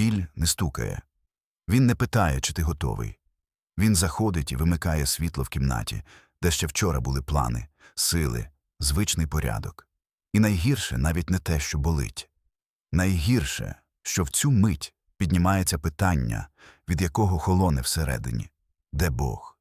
біль не стукає. Він не питає, чи ти готовий. Він заходить і вимикає світло в кімнаті, де ще вчора були плани, сили, звичний порядок. І найгірше навіть не те, що болить. Найгірше, що в цю мить піднімається питання, від якого холоне всередині. Де Бог?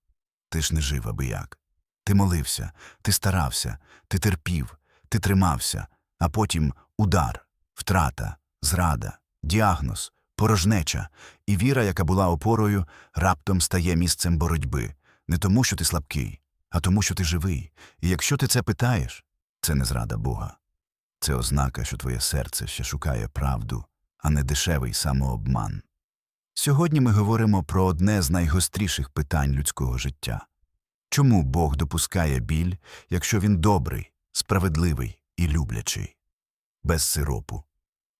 Ти ж не жив аби як. Ти молився, ти старався, ти терпів, ти тримався, а потім удар, втрата, зрада, діагноз, порожнеча, і віра, яка була опорою, раптом стає місцем боротьби, не тому, що ти слабкий, а тому, що ти живий. І якщо ти це питаєш, це не зрада Бога. Це ознака, що твоє серце ще шукає правду, а не дешевий самообман. Сьогодні ми говоримо про одне з найгостріших питань людського життя. Чому Бог допускає біль, якщо він добрий, справедливий і люблячий? Без сиропу,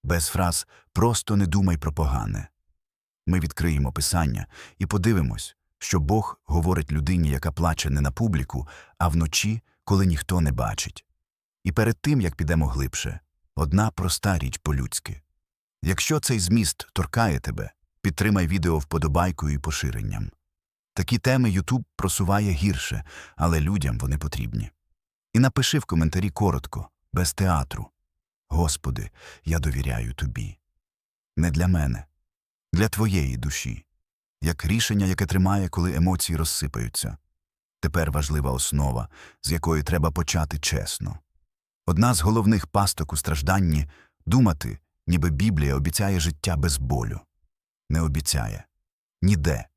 без фраз просто не думай про погане. Ми відкриємо писання і подивимось, що Бог говорить людині, яка плаче не на публіку, а вночі, коли ніхто не бачить. І перед тим, як підемо глибше, одна проста річ по-людськи. Якщо цей зміст торкає тебе, підтримай відео вподобайкою і поширенням. Такі теми Ютуб просуває гірше, але людям вони потрібні. І напиши в коментарі коротко, без театру. Господи, я довіряю тобі. Не для мене, для твоєї душі, як рішення, яке тримає, коли емоції розсипаються. Тепер важлива основа, з якої треба почати чесно. Одна з головних пасток у стражданні думати, ніби Біблія обіцяє життя без болю. Не обіцяє. Ніде.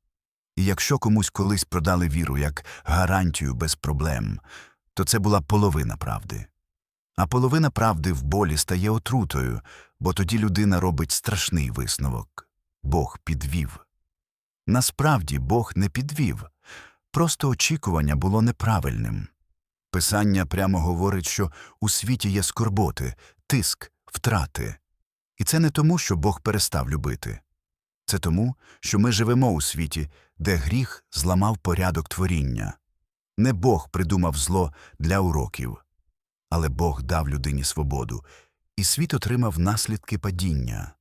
І якщо комусь колись продали віру як гарантію без проблем, то це була половина правди. А половина правди в болі стає отрутою, бо тоді людина робить страшний висновок Бог підвів. Насправді Бог не підвів, просто очікування було неправильним. Писання прямо говорить, що у світі є скорботи, тиск, втрати. І це не тому, що Бог перестав любити. Це тому, що ми живемо у світі, де гріх зламав порядок творіння. Не Бог придумав зло для уроків, але Бог дав людині свободу, і світ отримав наслідки падіння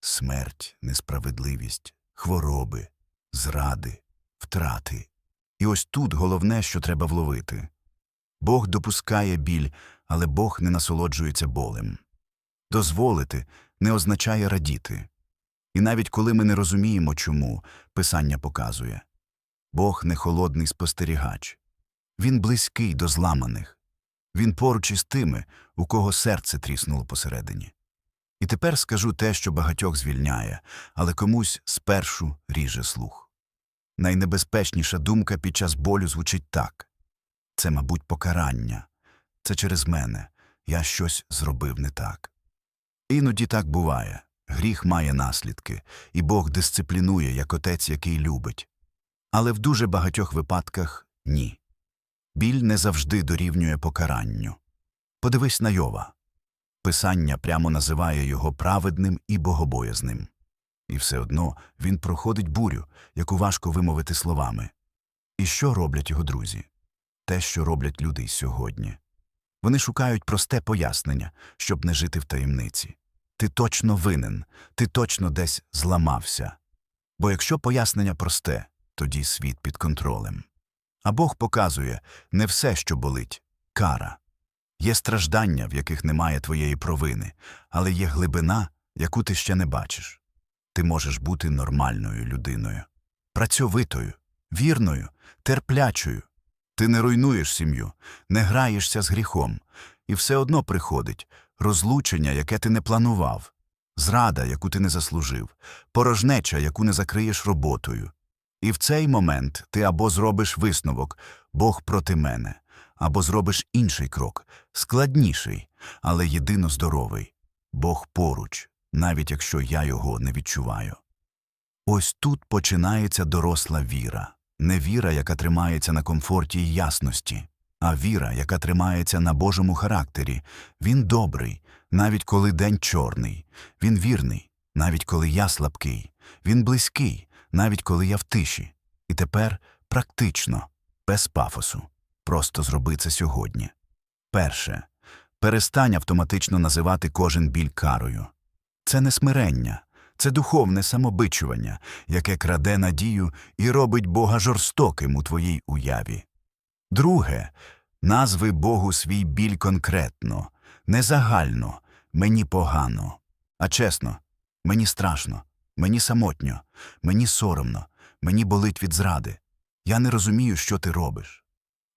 смерть, несправедливість, хвороби, зради, втрати. І ось тут головне, що треба вловити. Бог допускає біль, але Бог не насолоджується болем. Дозволити не означає радіти. І навіть коли ми не розуміємо, чому, Писання показує Бог не холодний спостерігач. Він близький до зламаних. Він поруч із тими, у кого серце тріснуло посередині. І тепер скажу те, що багатьох звільняє, але комусь спершу ріже слух. Найнебезпечніша думка під час болю звучить так це, мабуть, покарання. Це через мене. Я щось зробив не так. Іноді так буває. Гріх має наслідки, і Бог дисциплінує, як отець, який любить. Але в дуже багатьох випадках ні. Біль не завжди дорівнює покаранню. Подивись на Йова. Писання прямо називає його праведним і богобоязним. І все одно він проходить бурю, яку важко вимовити словами. І що роблять його друзі? Те, що роблять люди й сьогодні. Вони шукають просте пояснення, щоб не жити в таємниці. Ти точно винен, ти точно десь зламався. Бо якщо пояснення просте, тоді світ під контролем. А Бог показує не все, що болить кара. Є страждання, в яких немає твоєї провини, але є глибина, яку ти ще не бачиш. Ти можеш бути нормальною людиною, працьовитою, вірною, терплячою. Ти не руйнуєш сім'ю, не граєшся з гріхом, і все одно приходить розлучення, яке ти не планував, зрада, яку ти не заслужив, порожнеча, яку не закриєш роботою. І в цей момент ти або зробиш висновок Бог проти мене, або зробиш інший крок, складніший, але єдино здоровий Бог поруч, навіть якщо я його не відчуваю. Ось тут починається доросла віра, не віра, яка тримається на комфорті й ясності, а віра, яка тримається на Божому характері. Він добрий, навіть коли день чорний, він вірний, навіть коли я слабкий, він близький, навіть коли я в тиші. І тепер практично, без пафосу. Просто зроби це сьогодні. Перше. Перестань автоматично називати кожен біль карою. Це не смирення, Це духовне самобичування, яке краде надію і робить Бога жорстоким у твоїй уяві. Друге, назви Богу свій біль конкретно, не загально, мені погано, а чесно, мені страшно, мені самотньо, мені соромно, мені болить від зради. Я не розумію, що ти робиш.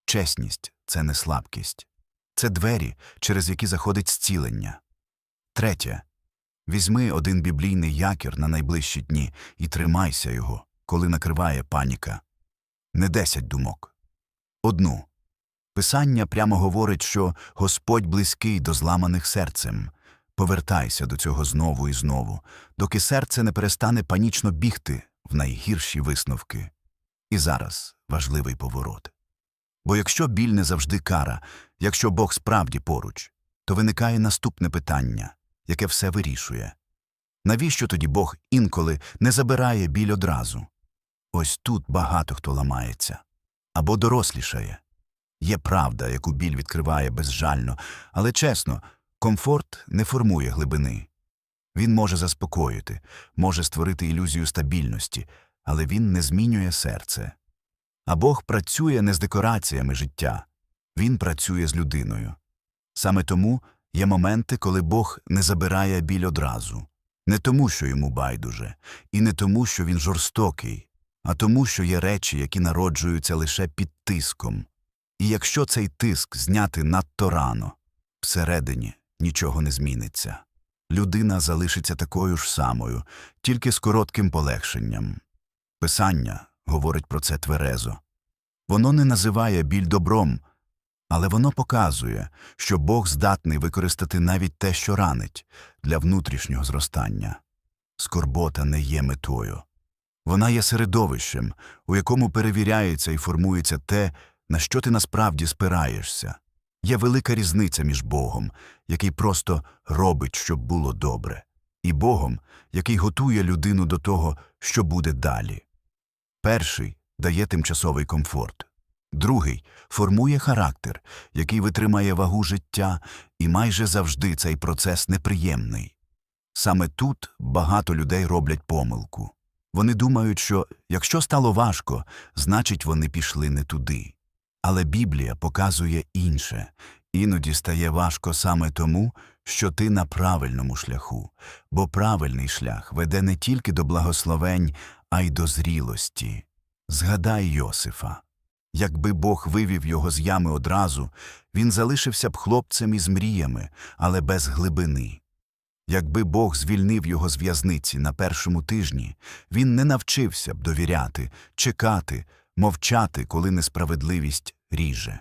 Чесність це не слабкість, це двері, через які заходить зцілення. Третє. Візьми один біблійний якір на найближчі дні і тримайся його, коли накриває паніка. Не десять думок. Одну. Писання прямо говорить, що Господь близький до зламаних серцем. Повертайся до цього знову і знову, доки серце не перестане панічно бігти в найгірші висновки. І зараз важливий поворот. Бо якщо біль не завжди кара, якщо Бог справді поруч, то виникає наступне питання, яке все вирішує. Навіщо тоді Бог інколи не забирає біль одразу? Ось тут багато хто ламається або дорослішає. Є правда, яку біль відкриває безжально, але чесно, комфорт не формує глибини. Він може заспокоїти, може створити ілюзію стабільності, але він не змінює серце. А Бог працює не з декораціями життя, він працює з людиною. Саме тому є моменти, коли Бог не забирає біль одразу, не тому, що йому байдуже, і не тому, що він жорстокий, а тому, що є речі, які народжуються лише під тиском. І якщо цей тиск зняти надто рано, всередині нічого не зміниться. Людина залишиться такою ж самою, тільки з коротким полегшенням. Писання говорить про це тверезо. Воно не називає біль добром, але воно показує, що Бог здатний використати навіть те, що ранить, для внутрішнього зростання. Скорбота не є метою. Вона є середовищем, у якому перевіряється і формується те, на що ти насправді спираєшся. Є велика різниця між Богом, який просто робить, щоб було добре, і Богом, який готує людину до того, що буде далі. Перший дає тимчасовий комфорт, другий формує характер, який витримає вагу життя, і майже завжди цей процес неприємний. Саме тут багато людей роблять помилку. Вони думають, що якщо стало важко, значить вони пішли не туди. Але Біблія показує інше. Іноді стає важко саме тому, що ти на правильному шляху, бо правильний шлях веде не тільки до благословень, а й до зрілості. Згадай Йосифа. Якби Бог вивів його з ями одразу, він залишився б хлопцем із мріями, але без глибини. Якби Бог звільнив його з в'язниці на першому тижні, він не навчився б довіряти, чекати, мовчати, коли несправедливість ріже.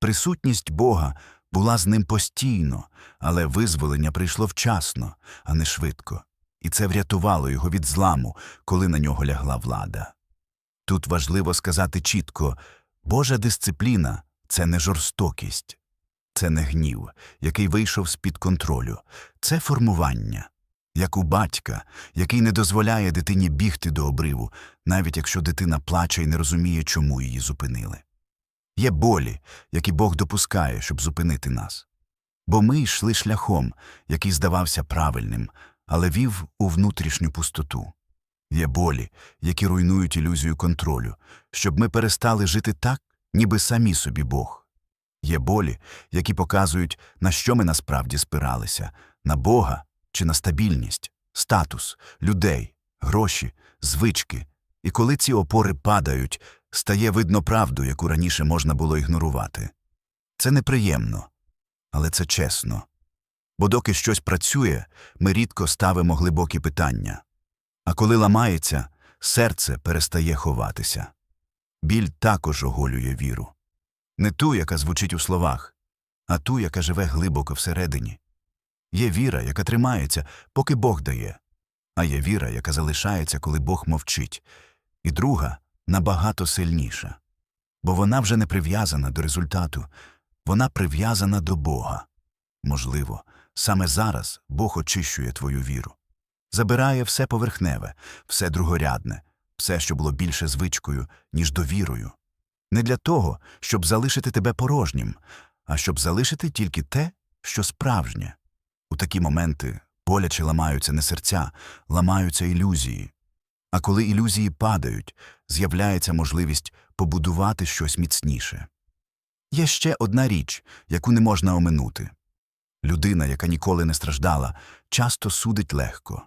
Присутність Бога була з ним постійно, але визволення прийшло вчасно, а не швидко, і це врятувало його від зламу, коли на нього лягла влада. Тут важливо сказати чітко Божа дисципліна це не жорстокість, це не гнів, який вийшов з-під контролю, це формування, як у батька, який не дозволяє дитині бігти до обриву, навіть якщо дитина плаче і не розуміє, чому її зупинили. Є болі, які Бог допускає, щоб зупинити нас. Бо ми йшли шляхом, який здавався правильним, але вів у внутрішню пустоту. Є болі, які руйнують ілюзію контролю, щоб ми перестали жити так, ніби самі собі Бог. Є болі, які показують, на що ми насправді спиралися на Бога чи на стабільність, статус, людей, гроші, звички. І коли ці опори падають, стає видно правду, яку раніше можна було ігнорувати. Це неприємно, але це чесно. Бо доки щось працює, ми рідко ставимо глибокі питання. А коли ламається, серце перестає ховатися. Біль також оголює віру. Не ту, яка звучить у словах, а ту, яка живе глибоко всередині. Є віра, яка тримається, поки Бог дає, а є віра, яка залишається, коли Бог мовчить, і друга набагато сильніша. Бо вона вже не прив'язана до результату, вона прив'язана до Бога. Можливо, саме зараз Бог очищує твою віру забирає все поверхневе, все другорядне, все, що було більше звичкою, ніж довірою. Не для того, щоб залишити тебе порожнім, а щоб залишити тільки те, що справжнє. У такі моменти Боляче ламаються не серця, ламаються ілюзії. А коли ілюзії падають, з'являється можливість побудувати щось міцніше. Є ще одна річ, яку не можна оминути. Людина, яка ніколи не страждала, часто судить легко.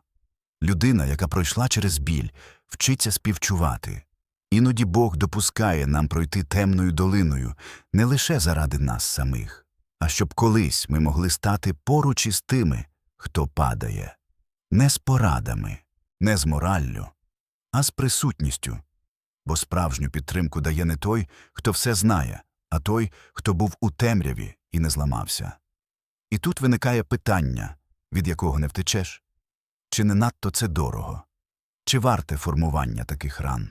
Людина, яка пройшла через біль, вчиться співчувати. Іноді Бог допускає нам пройти темною долиною не лише заради нас самих, а щоб колись ми могли стати поруч із тими, хто падає, не з порадами, не з мораллю, а з присутністю. Бо справжню підтримку дає не той, хто все знає, а той, хто був у темряві і не зламався. І тут виникає питання, від якого не втечеш. Чи не надто це дорого? Чи варте формування таких ран?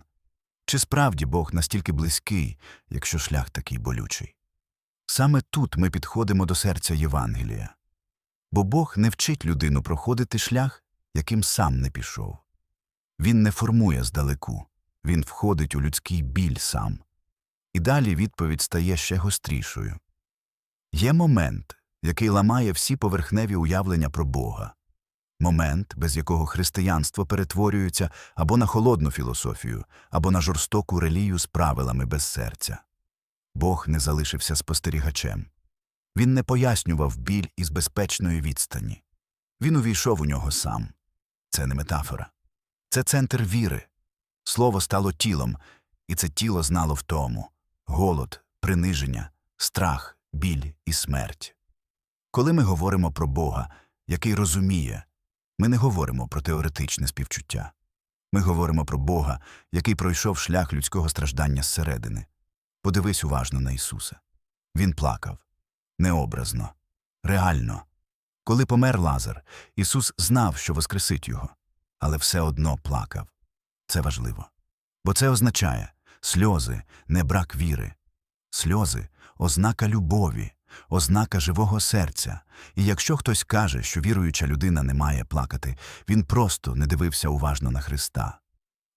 Чи справді Бог настільки близький, якщо шлях такий болючий? Саме тут ми підходимо до серця Євангелія. Бо Бог не вчить людину проходити шлях, яким сам не пішов. Він не формує здалеку, він входить у людський біль сам. І далі відповідь стає ще гострішою. Є момент, який ламає всі поверхневі уявлення про Бога, момент, без якого християнство перетворюється або на холодну філософію, або на жорстоку релію з правилами без серця. Бог не залишився спостерігачем. Він не пояснював біль із безпечної відстані. Він увійшов у нього сам. Це не метафора. Це центр віри. Слово стало тілом, і це тіло знало втому голод, приниження, страх, біль і смерть. Коли ми говоримо про Бога, який розуміє, ми не говоримо про теоретичне співчуття. Ми говоримо про Бога, який пройшов шлях людського страждання зсередини. Подивись уважно на Ісуса. Він плакав. Необразно. Реально. Коли помер Лазар, Ісус знав, що воскресить його, але все одно плакав. Це важливо. Бо це означає сльози не брак віри. Сльози ознака любові, ознака живого серця. І якщо хтось каже, що віруюча людина не має плакати, він просто не дивився уважно на Христа.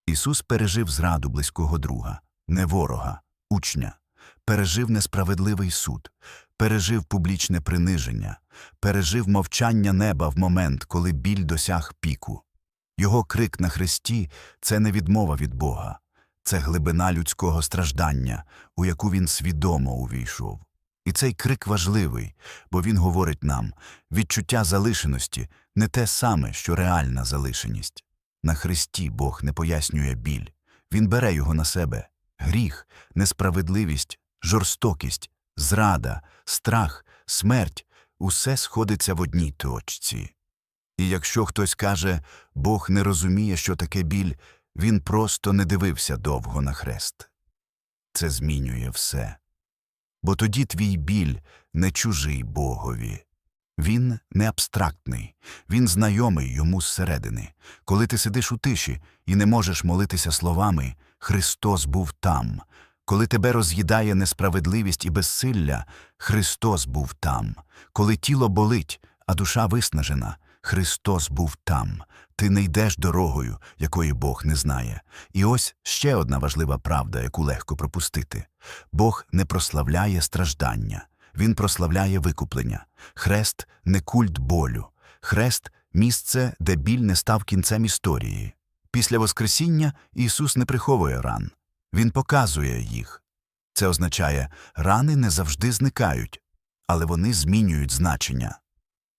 Ісус пережив зраду близького друга, не ворога, учня, пережив несправедливий суд, пережив публічне приниження, пережив мовчання неба в момент, коли біль досяг піку. Його крик на хресті це не відмова від Бога, це глибина людського страждання, у яку він свідомо увійшов. І цей крик важливий, бо він говорить нам відчуття залишеності не те саме, що реальна залишеність. На хресті Бог не пояснює біль, він бере його на себе гріх, несправедливість, жорстокість, зрада, страх, смерть усе сходиться в одній точці. І якщо хтось каже, Бог не розуміє, що таке біль, він просто не дивився довго на хрест. Це змінює все. Бо тоді твій біль не чужий Богові. Він не абстрактний, він знайомий йому зсередини. Коли ти сидиш у тиші і не можеш молитися словами Христос був там. Коли тебе роз'їдає несправедливість і безсилля, Христос був там. Коли тіло болить, а душа виснажена, Христос був там. Ти не йдеш дорогою, якої Бог не знає. І ось ще одна важлива правда, яку легко пропустити. Бог не прославляє страждання, Він прославляє викуплення. Хрест не культ болю. Хрест місце, де біль не став кінцем історії. Після Воскресіння Ісус не приховує ран. Він показує їх. Це означає, рани не завжди зникають, але вони змінюють значення.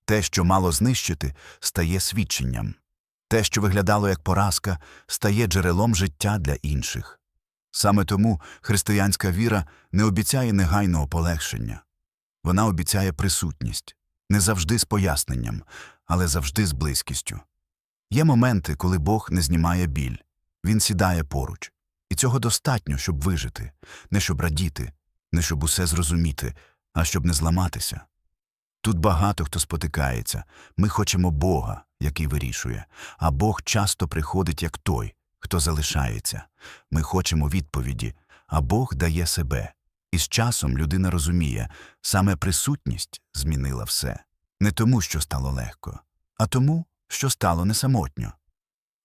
Те, що мало знищити, стає свідченням. Те, що виглядало як поразка, стає джерелом життя для інших. Саме тому християнська віра не обіцяє негайного полегшення. Вона обіцяє присутність, не завжди з поясненням, але завжди з близькістю. Є моменти, коли Бог не знімає біль, він сідає поруч. І цього достатньо, щоб вижити, не щоб радіти, не щоб усе зрозуміти, а щоб не зламатися. Тут багато хто спотикається. Ми хочемо Бога, який вирішує, а Бог часто приходить як той, хто залишається. Ми хочемо відповіді, а Бог дає себе. І з часом людина розуміє, саме присутність змінила все. Не тому, що стало легко, а тому, що стало не самотньо.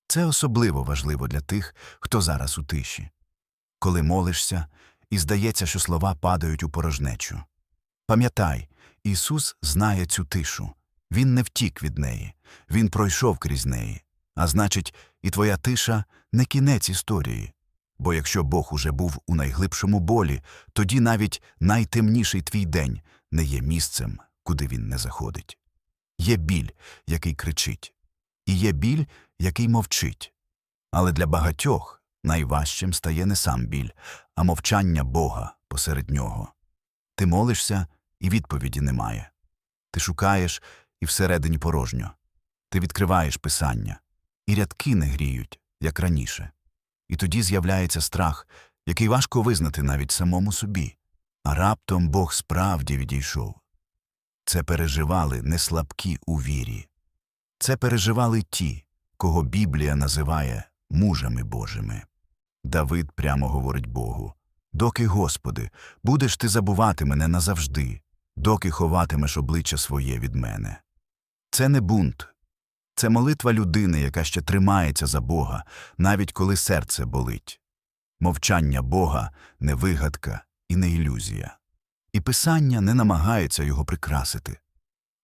Це особливо важливо для тих, хто зараз у тиші. Коли молишся, і здається, що слова падають у порожнечу. Пам'ятай, Ісус знає цю тишу. Він не втік від неї, він пройшов крізь неї. А значить, і твоя тиша не кінець історії. Бо якщо Бог уже був у найглибшому болі, тоді навіть найтемніший твій день не є місцем, куди він не заходить. Є біль, який кричить, і є біль, який мовчить. Але для багатьох найважчим стає не сам біль, а мовчання Бога посеред нього. Ти молишся, і відповіді немає. Ти шукаєш, і всередині порожньо. Ти відкриваєш писання, і рядки не гріють, як раніше. І тоді з'являється страх, який важко визнати навіть самому собі. А раптом Бог справді відійшов. Це переживали не слабкі у вірі. Це переживали ті, кого Біблія називає мужами Божими. Давид прямо говорить Богу Доки, Господи, будеш ти забувати мене назавжди, доки ховатимеш обличчя своє від мене. Це не бунт, це молитва людини, яка ще тримається за Бога, навіть коли серце болить. Мовчання Бога не вигадка і не ілюзія. І писання не намагається його прикрасити.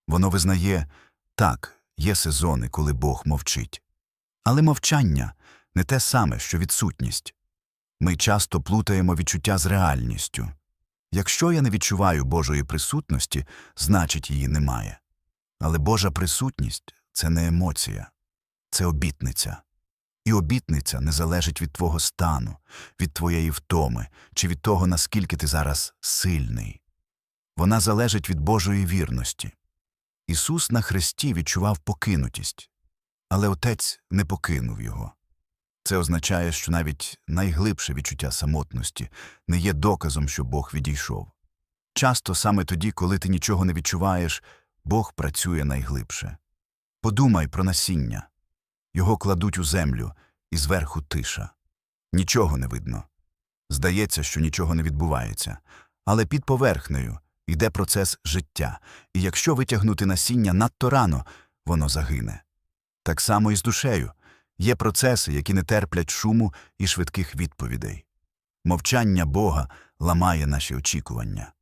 Воно визнає так, є сезони, коли Бог мовчить. Але мовчання не те саме, що відсутність. Ми часто плутаємо відчуття з реальністю. Якщо я не відчуваю Божої присутності, значить її немає. Але Божа присутність це не емоція, це обітниця. І обітниця не залежить від твого стану, від твоєї втоми чи від того, наскільки ти зараз сильний. Вона залежить від Божої вірності. Ісус на хресті відчував покинутість, але Отець не покинув його. Це означає, що навіть найглибше відчуття самотності не є доказом, що Бог відійшов. Часто саме тоді, коли ти нічого не відчуваєш, Бог працює найглибше. Подумай про насіння. Його кладуть у землю, і зверху тиша. Нічого не видно. Здається, що нічого не відбувається. Але під поверхнею йде процес життя, і якщо витягнути насіння надто рано, воно загине. Так само і з душею. Є процеси, які не терплять шуму і швидких відповідей. Мовчання Бога ламає наші очікування.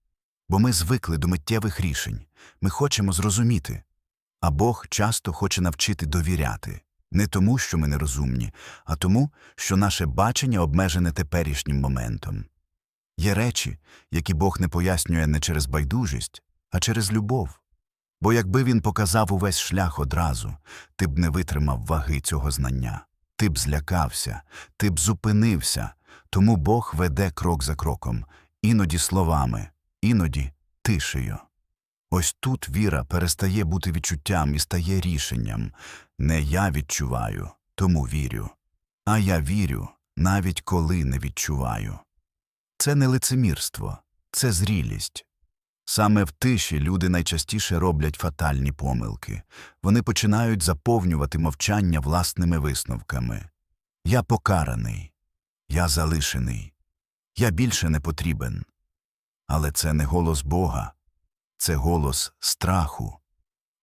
Бо ми звикли до миттєвих рішень, ми хочемо зрозуміти. А Бог часто хоче навчити довіряти не тому, що ми нерозумні, а тому, що наше бачення обмежене теперішнім моментом. Є речі, які Бог не пояснює не через байдужість, а через любов. Бо якби він показав увесь шлях одразу, ти б не витримав ваги цього знання, ти б злякався, ти б зупинився, тому Бог веде крок за кроком, іноді словами, іноді тишею. Ось тут віра перестає бути відчуттям і стає рішенням. Не я відчуваю, тому вірю. А я вірю, навіть коли не відчуваю. Це не лицемірство, це зрілість. Саме в тиші люди найчастіше роблять фатальні помилки. Вони починають заповнювати мовчання власними висновками. Я покараний, я залишений, я більше не потрібен. Але це не голос Бога, це голос страху.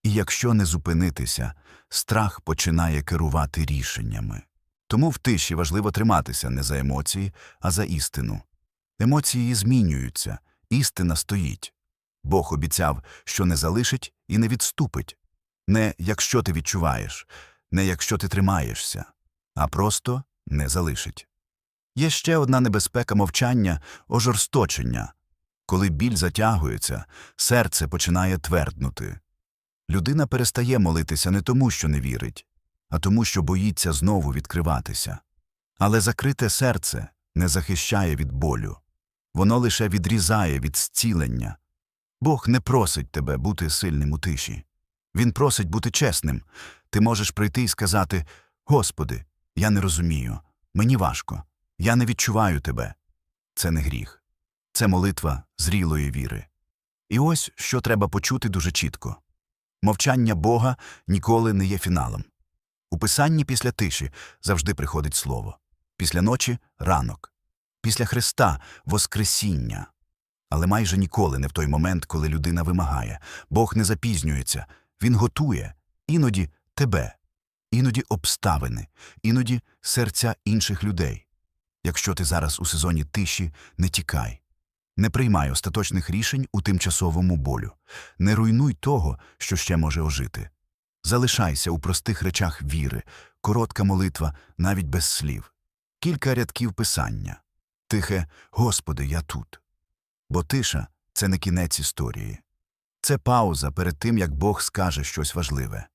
І якщо не зупинитися, страх починає керувати рішеннями. Тому в тиші важливо триматися не за емоції, а за істину. Емоції змінюються, істина стоїть. Бог обіцяв, що не залишить і не відступить. Не якщо ти відчуваєш, не якщо ти тримаєшся, а просто не залишить. Є ще одна небезпека мовчання ожорсточення. Коли біль затягується, серце починає тверднути. Людина перестає молитися не тому, що не вірить, а тому, що боїться знову відкриватися. Але закрите серце не захищає від болю, воно лише відрізає від зцілення. Бог не просить тебе бути сильним у тиші. Він просить бути чесним. Ти можеш прийти і сказати Господи, я не розумію, мені важко, я не відчуваю тебе. Це не гріх, це молитва зрілої віри. І ось що треба почути дуже чітко мовчання Бога ніколи не є фіналом. У писанні після тиші завжди приходить слово, після ночі ранок, після Христа Воскресіння. Але майже ніколи не в той момент, коли людина вимагає. Бог не запізнюється, Він готує іноді тебе, іноді обставини, іноді серця інших людей. Якщо ти зараз у сезоні тиші, не тікай. Не приймай остаточних рішень у тимчасовому болю. Не руйнуй того, що ще може ожити. Залишайся у простих речах віри, коротка молитва навіть без слів, кілька рядків писання. Тихе Господи, я тут. Бо тиша це не кінець історії. Це пауза перед тим, як Бог скаже щось важливе.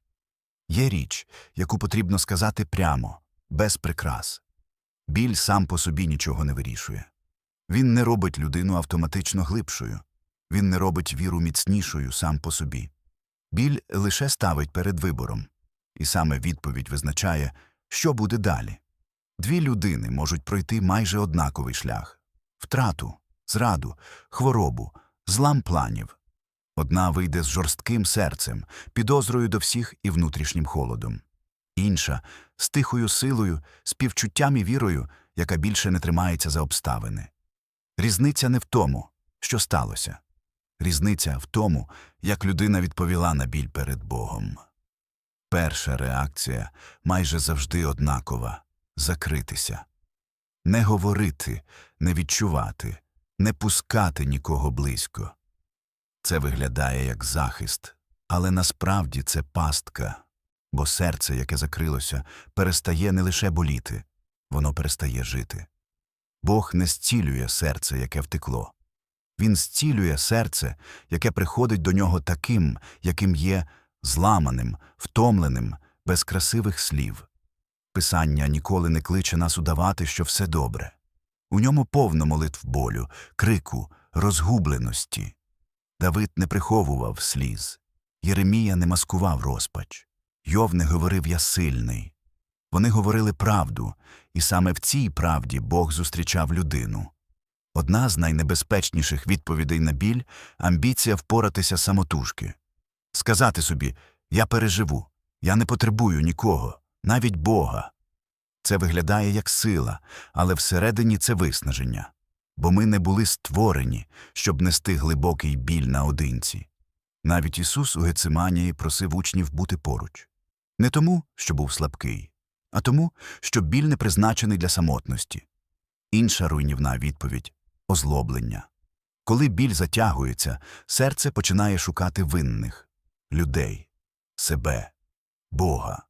Є річ, яку потрібно сказати прямо, без прикрас. Біль сам по собі нічого не вирішує. Він не робить людину автоматично глибшою, він не робить віру міцнішою сам по собі. Біль лише ставить перед вибором, і саме відповідь визначає, що буде далі. Дві людини можуть пройти майже однаковий шлях втрату, зраду, хворобу, злам планів. Одна вийде з жорстким серцем, підозрою до всіх і внутрішнім холодом. Інша з тихою силою, співчуттям і вірою, яка більше не тримається за обставини. Різниця не в тому, що сталося. Різниця в тому, як людина відповіла на біль перед Богом. Перша реакція майже завжди однакова закритися. Не говорити, не відчувати, не пускати нікого близько. Це виглядає як захист, але насправді це пастка, бо серце, яке закрилося, перестає не лише боліти, воно перестає жити. Бог не зцілює серце, яке втекло. Він зцілює серце, яке приходить до нього таким, яким є зламаним, втомленим, без красивих слів. Писання ніколи не кличе нас удавати, що все добре. У ньому повно молитв болю, крику, розгубленості. Давид не приховував сліз. Єремія не маскував розпач. Йов не говорив «я сильний». Вони говорили правду, і саме в цій правді Бог зустрічав людину. Одна з найнебезпечніших відповідей на біль амбіція впоратися самотужки. Сказати собі Я переживу, я не потребую нікого, навіть Бога. Це виглядає як сила, але всередині це виснаження. Бо ми не були створені, щоб нести глибокий біль наодинці. Навіть Ісус у Гециманії просив учнів бути поруч. Не тому, що був слабкий, а тому, що біль не призначений для самотності. Інша руйнівна відповідь озлоблення. Коли біль затягується, серце починає шукати винних людей, себе, Бога.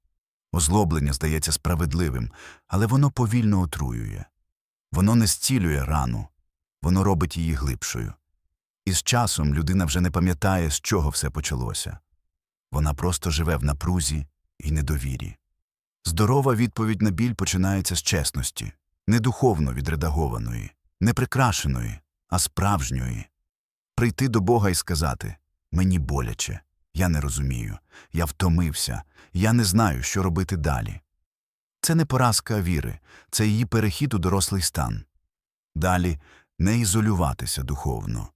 Озлоблення здається справедливим, але воно повільно отруює. Воно не зцілює рану, воно робить її глибшою. І з часом людина вже не пам'ятає, з чого все почалося. Вона просто живе в напрузі і недовірі. Здорова відповідь на біль починається з чесності, не духовно відредагованої, не прикрашеної, а справжньої. Прийти до Бога і сказати Мені боляче, я не розумію, я втомився, я не знаю, що робити далі. Це не поразка віри, це її перехід у дорослий стан. Далі не ізолюватися духовно.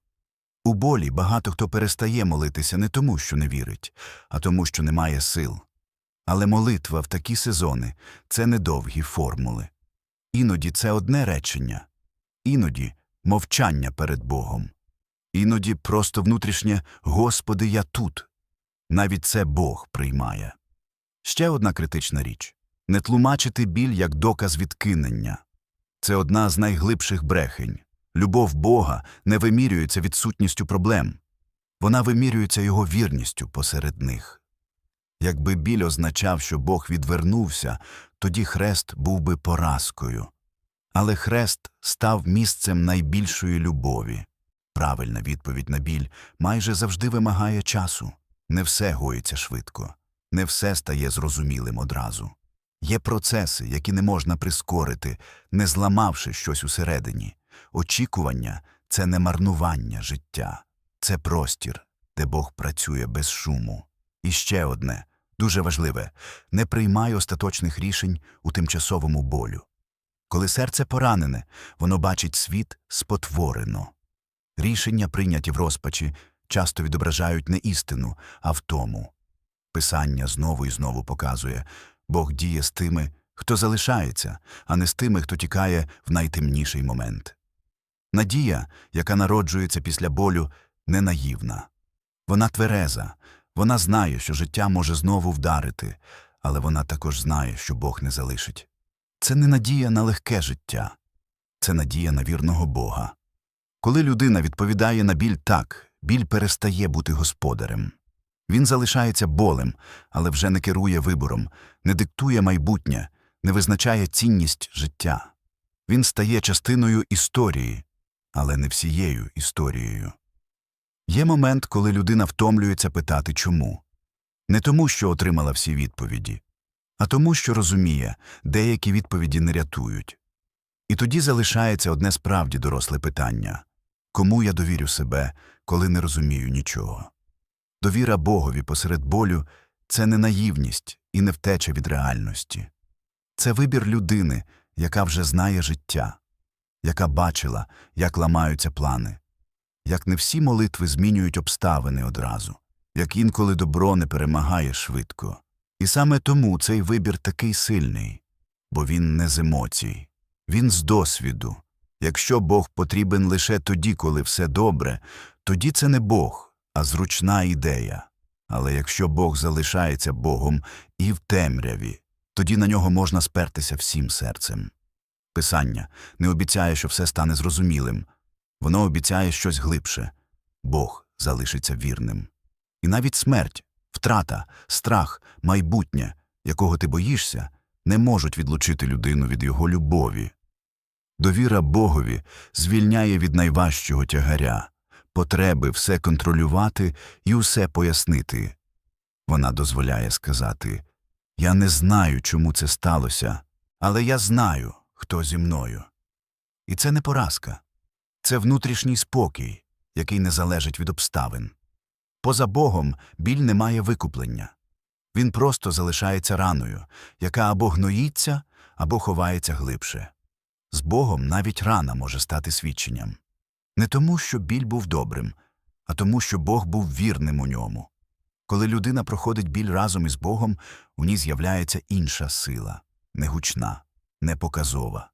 У болі багато хто перестає молитися не тому, що не вірить, а тому, що немає сил. Але молитва в такі сезони це недовгі формули. Іноді це одне речення, іноді мовчання перед Богом, іноді просто внутрішнє Господи, я тут. Навіть це Бог приймає. Ще одна критична річ не тлумачити біль як доказ відкинення. Це одна з найглибших брехень. Любов Бога не вимірюється відсутністю проблем, вона вимірюється його вірністю посеред них. Якби біль означав, що Бог відвернувся, тоді хрест був би поразкою. Але хрест став місцем найбільшої любові. Правильна відповідь на біль майже завжди вимагає часу. Не все гоїться швидко, не все стає зрозумілим одразу. Є процеси, які не можна прискорити, не зламавши щось усередині. Очікування це не марнування життя, це простір, де Бог працює без шуму. І ще одне, дуже важливе не приймай остаточних рішень у тимчасовому болю. Коли серце поранене, воно бачить світ спотворено. Рішення, прийняті в розпачі, часто відображають не істину, а втому. Писання знову і знову показує Бог діє з тими, хто залишається, а не з тими, хто тікає в найтемніший момент. Надія, яка народжується після болю, не наївна. Вона твереза, вона знає, що життя може знову вдарити, але вона також знає, що Бог не залишить. Це не надія на легке життя, це надія на вірного Бога. Коли людина відповідає на біль так, біль перестає бути господарем. Він залишається болем, але вже не керує вибором, не диктує майбутнє, не визначає цінність життя. Він стає частиною історії, але не всією історією. Є момент, коли людина втомлюється питати чому. Не тому, що отримала всі відповіді, а тому, що розуміє, деякі відповіді не рятують. І тоді залишається одне справді доросле питання кому я довірю себе, коли не розумію нічого? Довіра Богові посеред болю це не наївність і не втеча від реальності. Це вибір людини, яка вже знає життя, яка бачила, як ламаються плани, як не всі молитви змінюють обставини одразу, як інколи добро не перемагає швидко. І саме тому цей вибір такий сильний, бо він не з емоцій, він з досвіду. Якщо Бог потрібен лише тоді, коли все добре, тоді це не Бог, а зручна ідея. Але якщо Бог залишається Богом і в темряві, тоді на нього можна спертися всім серцем. Писання не обіцяє, що все стане зрозумілим, воно обіцяє щось глибше Бог залишиться вірним. І навіть смерть, втрата, страх, майбутнє, якого ти боїшся, не можуть відлучити людину від його любові. Довіра Богові звільняє від найважчого тягаря, потреби все контролювати і усе пояснити. Вона дозволяє сказати Я не знаю, чому це сталося, але я знаю, хто зі мною. І це не поразка, це внутрішній спокій, який не залежить від обставин. Поза Богом біль не має викуплення. Він просто залишається раною, яка або гноїться, або ховається глибше. З Богом навіть рана може стати свідченням. Не тому, що біль був добрим, а тому, що Бог був вірним у ньому. Коли людина проходить біль разом із Богом, у ній з'являється інша сила, не гучна, не показова.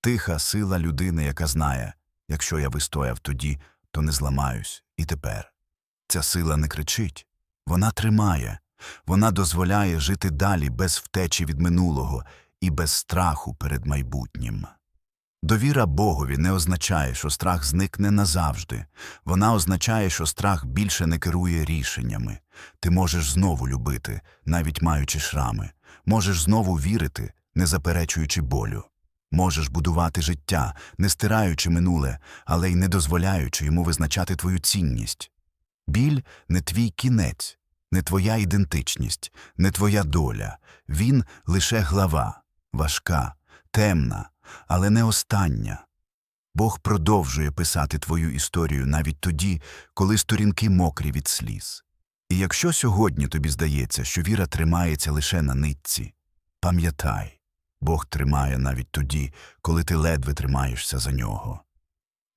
Тиха сила людини, яка знає, якщо я вистояв тоді, то не зламаюсь і тепер. Ця сила не кричить, вона тримає, вона дозволяє жити далі без втечі від минулого і без страху перед майбутнім. Довіра Богові не означає, що страх зникне назавжди. Вона означає, що страх більше не керує рішеннями. Ти можеш знову любити, навіть маючи шрами, можеш знову вірити, не заперечуючи болю. Можеш будувати життя, не стираючи минуле, але й не дозволяючи йому визначати твою цінність. Біль не твій кінець, не твоя ідентичність, не твоя доля. Він лише глава, важка, темна, але не остання. Бог продовжує писати твою історію навіть тоді, коли сторінки мокрі від сліз. І якщо сьогодні тобі здається, що віра тримається лише на нитці, пам'ятай, Бог тримає навіть тоді, коли ти ледве тримаєшся за нього.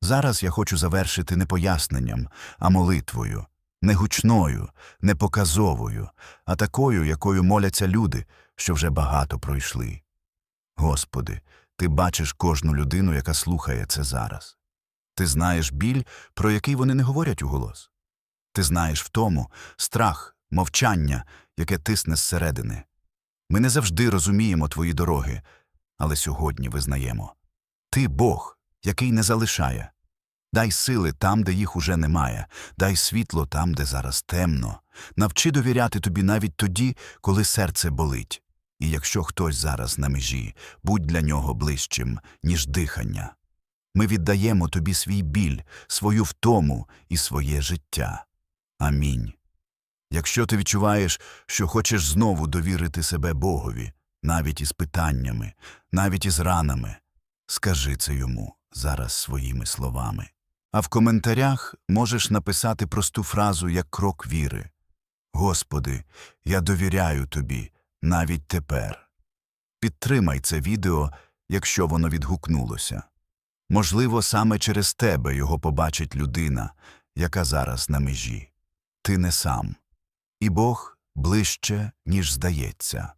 Зараз я хочу завершити не поясненням, а молитвою, не гучною, не показовою, а такою, якою моляться люди, що вже багато пройшли. Господи, ти бачиш кожну людину, яка слухає це зараз. Ти знаєш біль, про який вони не говорять уголос. Ти знаєш втому страх, мовчання, яке тисне зсередини. Ми не завжди розуміємо твої дороги, але сьогодні визнаємо. Ти Бог, який не залишає. Дай сили там, де їх уже немає, дай світло там, де зараз темно. Навчи довіряти тобі навіть тоді, коли серце болить. І якщо хтось зараз на межі, будь для нього ближчим, ніж дихання. Ми віддаємо тобі свій біль, свою втому і своє життя. Амінь. Якщо ти відчуваєш, що хочеш знову довірити себе Богові, навіть із питаннями, навіть із ранами, скажи це йому зараз своїми словами. А в коментарях можеш написати просту фразу як крок віри Господи, я довіряю тобі навіть тепер. Підтримай це відео, якщо воно відгукнулося. Можливо, саме через тебе його побачить людина, яка зараз на межі. Ти не сам. І Бог ближче, ніж здається.